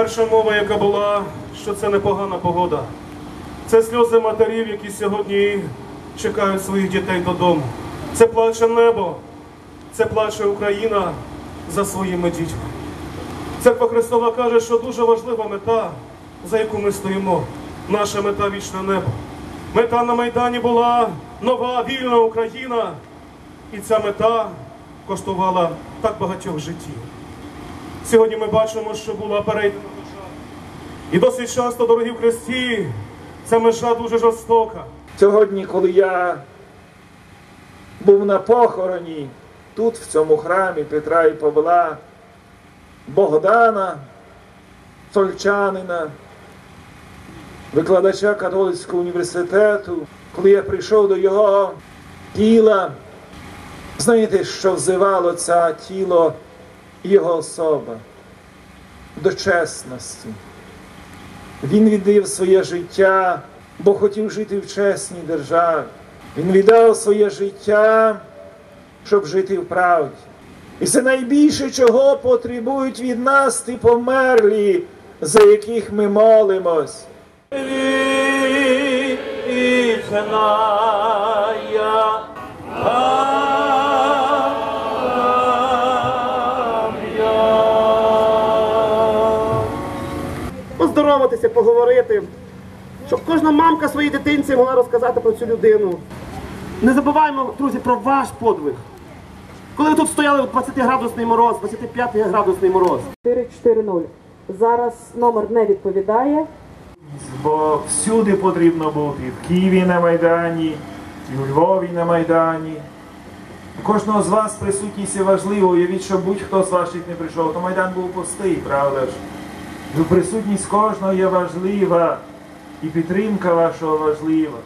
Перша мова, яка була, що це непогана погода. Це сльози матерів, які сьогодні чекають своїх дітей додому. Це плаче небо, це плаче Україна за своїми дітьми. Церква Христова каже, що дуже важлива мета, за яку ми стоїмо. Наша мета вічне небо. Мета на Майдані була нова вільна Україна. І ця мета коштувала так багатьох життів. Сьогодні ми бачимо, що була перейдена. І досить часто, дорогі в Христі, ця межа дуже жорстока. Сьогодні, коли я був на похороні тут, в цьому храмі Петра і Павла, Богдана, Сольчанина, викладача католицького університету, коли я прийшов до його тіла, знаєте, що взивало це тіло його особа до чесності. Він віддав своє життя, бо хотів жити в чесній державі. Він віддав своє життя, щоб жити в правді. І це найбільше, чого потребують від нас ті померлі, за яких ми молимось. Вічная поздороватися, поговорити, щоб кожна мамка своїй дитинці могла розказати про цю людину. Не забуваємо, друзі, про ваш подвиг. Коли ви тут стояли 20-градусний мороз, 25-градусний мороз. 440. Зараз номер не відповідає. Бо всюди потрібно бути. В Києві на Майдані, і у Львові на Майдані. Кожного з вас присутність є важлива. Уявіть, що будь-хто з ваших не прийшов, то Майдан був пустий, правда ж? Ну, присутність кожного є важлива, і підтримка вашого важлива.